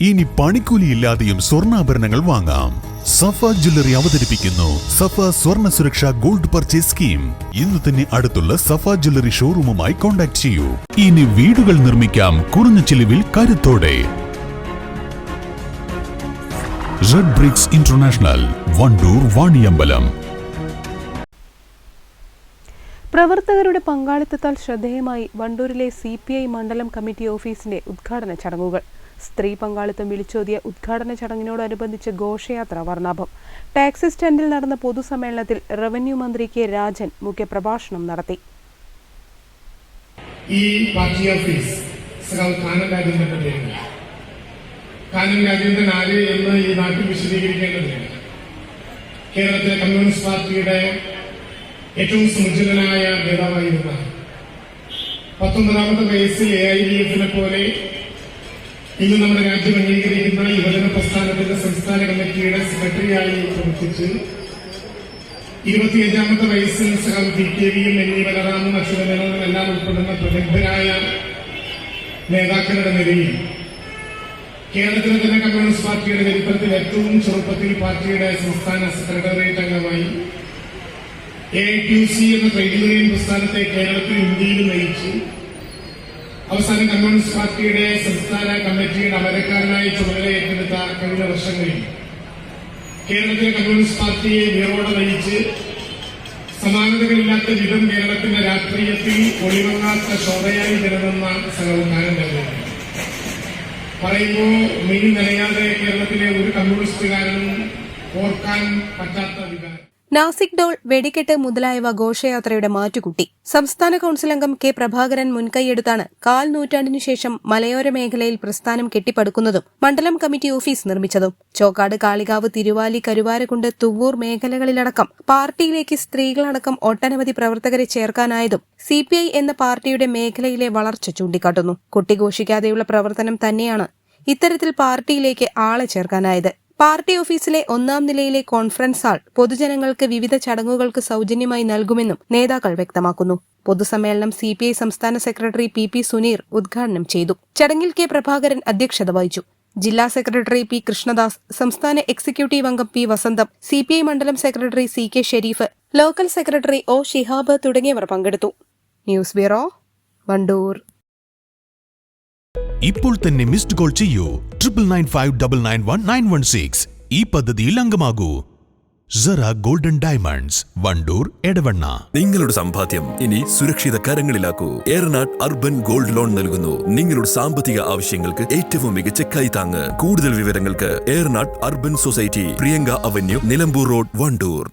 ഇനി പണിക്കൂലിയില്ലാതെയും സ്വർണാഭരണങ്ങൾ വാങ്ങാം. സഫ ജ്വല്ലറി അവതരിപ്പിക്കുന്നു. സഫ സ്വർണ സുരക്ഷ ഗോൾഡ് പർച്ചേസ് സ്കീം. ഇന്ന് തന്നെ അടുത്തുള്ള സഫ ജ്വല്ലറി ഷോറൂമുമായി കോൺടാക്ട് ചെയ്യൂ. ഇനി വീടുകൾ നിർമ്മിക്കാം കുറഞ്ഞ ചിലവിൽ കരുത്തോടെ. Red bricks international Wandoor Vaniyambalam. പ്രവർത്തകരുടെ പങ്കാളിത്തത്താൽ ശ്രദ്ധേയമായി വണ്ടൂരിലെ സി മണ്ഡലം കമ്മിറ്റി ഓഫീസിന്റെ ഉദ്ഘാടന ചടങ്ങുകൾ. സ്ത്രീ പങ്കാളിത്തം വിളിച്ചോതിയ ഉദ്ഘാടന ചടങ്ങിനോടനുബന്ധിച്ച് ഘോഷയാത്ര വർണാഭം. ടാക്സി സ്റ്റാൻഡിൽ നടന്ന പൊതുസമ്മേളനത്തിൽ റവന്യൂ മന്ത്രി കെ രാജൻ മുഖ്യപ്രഭാഷണം നടത്തി. ഈ പാർട്ടി ഓഫീസ് കാനം രാജേന്ദ്രന്റെ പേരില്ല കാനം രാജേന്ദ്രൻ ഈ നാട്ടിൽ വിശദീകരിക്കേണ്ടതില്ല. കേരളത്തിലെ കമ്മ്യൂണിസ്റ്റ് പാർട്ടിയുടെ ഏറ്റവും സമുജ്വലനായ നേതാവായിരുന്ന പത്തൊമ്പതാമത്തെ വയസ്സിൽ എ ഐ ഡി എഫിനെ പോലെ ഇന്ന് നമ്മുടെ രാജ്യം അംഗീകരിക്കുന്ന യുവജന പ്രസ്ഥാനത്തിന്റെ സംസ്ഥാന കമ്മിറ്റിയുടെ സെക്രട്ടറിയായി പ്രവർത്തിച്ച് ഇരുപത്തിയഞ്ചാമത്തെ വയസ്സിൽ സഹം പി കെ വിയും എന്നീ ബലറാമും അച്യുതനും എല്ലാം ഉൾപ്പെടുന്ന പ്രഗത്ഭരായ നേതാക്കളുടെ നിലയിൽ കേരളത്തിലെ തന്നെ കമ്മ്യൂണിസ്റ്റ് പാർട്ടിയുടെ ചരിത്രത്തിൽ ഏറ്റവും ചെറുപ്പത്തിൽ പാർട്ടിയുടെ സംസ്ഥാന സെക്രട്ടേറിയറ്റ് അംഗമായി എ ടി സി എന്ന ട്രേഡ് യൂണിയൻ പ്രസ്ഥാനത്തെ കേരളത്തിൽ ഇന്ത്യയിൽ നയിച്ചു അവസാനം കമ്മ്യൂണിസ്റ്റ് പാർട്ടിയുടെ സംസ്ഥാന കമ്മിറ്റിയുടെ അമരക്കാരനായി ചുമതല ഏറ്റെടുത്ത കഴിഞ്ഞ വർഷങ്ങളിൽ കേരളത്തിലെ കമ്മ്യൂണിസ്റ്റ് പാർട്ടിയെ വേറോടെ നയിച്ച് സമാനതകളില്ലാത്ത വിധം കേരളത്തിന്റെ രാഷ്ട്രീയത്തിൽ ഒളിവങ്ങാത്ത ശോഭയായി നിലനിന്ന സഹോദാനം തന്നെ പറയുമ്പോൾ മെയ് നനയാതെ കേരളത്തിലെ ഒരു കമ്മ്യൂണിസ്റ്റുകാരനും ഓർക്കാൻ പറ്റാത്ത വികാരം. നാസിക് ഡോൾ വെടിക്കെട്ട് മുതലായവ ഘോഷയാത്രയുടെ മാറ്റുകൂട്ടി. സംസ്ഥാന കൌൺസിൽ അംഗം കെ പ്രഭാകരൻ മുൻകൈയെടുത്താണ് കാൽ നൂറ്റാണ്ടിനു ശേഷം മലയോര മേഖലയിൽ പ്രസ്ഥാനം കെട്ടിപ്പടുക്കുന്നതും മണ്ഡലം കമ്മിറ്റി ഓഫീസ് നിർമ്മിച്ചതും. ചോക്കാട് കാളികാവ് തിരുവാലി കരുവാരക്കുണ്ട് തുവ്വൂർ മേഖലകളിലടക്കം പാർട്ടിയിലേക്ക് സ്ത്രീകളടക്കം ഒട്ടനവധി പ്രവർത്തകരെ ചേർക്കാനായതും സിപിഐ എന്ന പാർട്ടിയുടെ മേഖലയിലെ വളർച്ച ചൂണ്ടിക്കാട്ടുന്നു. കുട്ടിഘോഷിക്കാതെയുള്ള പ്രവർത്തനം തന്നെയാണ് ഇത്തരത്തിൽ പാർട്ടിയിലേക്ക് ആളെ ചേർക്കാനായത്. പാർട്ടി ഓഫീസിലെ ഒന്നാം നിലയിലെ കോൺഫറൻസ് ഹാൾ പൊതുജനങ്ങൾക്ക് വിവിധ ചടങ്ങുകൾക്ക് സൗജന്യമായി നൽകുമെന്നും നേതാക്കൾ വ്യക്തമാക്കുന്നു. പൊതുസമ്മേളനം സി പി ഐ സംസ്ഥാന സെക്രട്ടറി പി പി സുനീർ ഉദ്ഘാടനം ചെയ്തു. ചടങ്ങിൽ കെ പ്രഭാകരൻ അധ്യക്ഷത വഹിച്ചു. ജില്ലാ സെക്രട്ടറി പി കൃഷ്ണദാസ് സംസ്ഥാന എക്സിക്യൂട്ടീവ് അംഗം P Vasantham C P I മണ്ഡലം secretary C K Sherif local secretary O Shihab തുടങ്ങിയവർ പങ്കെടുത്തു. News bureau Wandoor. ഇപ്പോൾ തന്നെ മിസ്ഡ് കോൾ ചെയ്യൂ. Triple nine five double nine one nine one six ഈ പദ്ധതിയിൽ അംഗമാകൂ. Sara golden diamonds Wandoor Edavanna. നിങ്ങളുടെ സമ്പാദ്യം ഇനി സുരക്ഷിത കരങ്ങളിലാക്കൂ. ഏറനാട് അർബൻ ഗോൾഡ് ലോൺ നൽകുന്നു. നിങ്ങളുടെ സാമ്പത്തിക ആവശ്യങ്ങൾക്ക് ഏറ്റവും മികച്ച കൈത്താങ്ങ് കൂടുതൽ വിവരങ്ങൾക്ക് Eranad urban society Priyanka avenue Nilambur road Wandoor.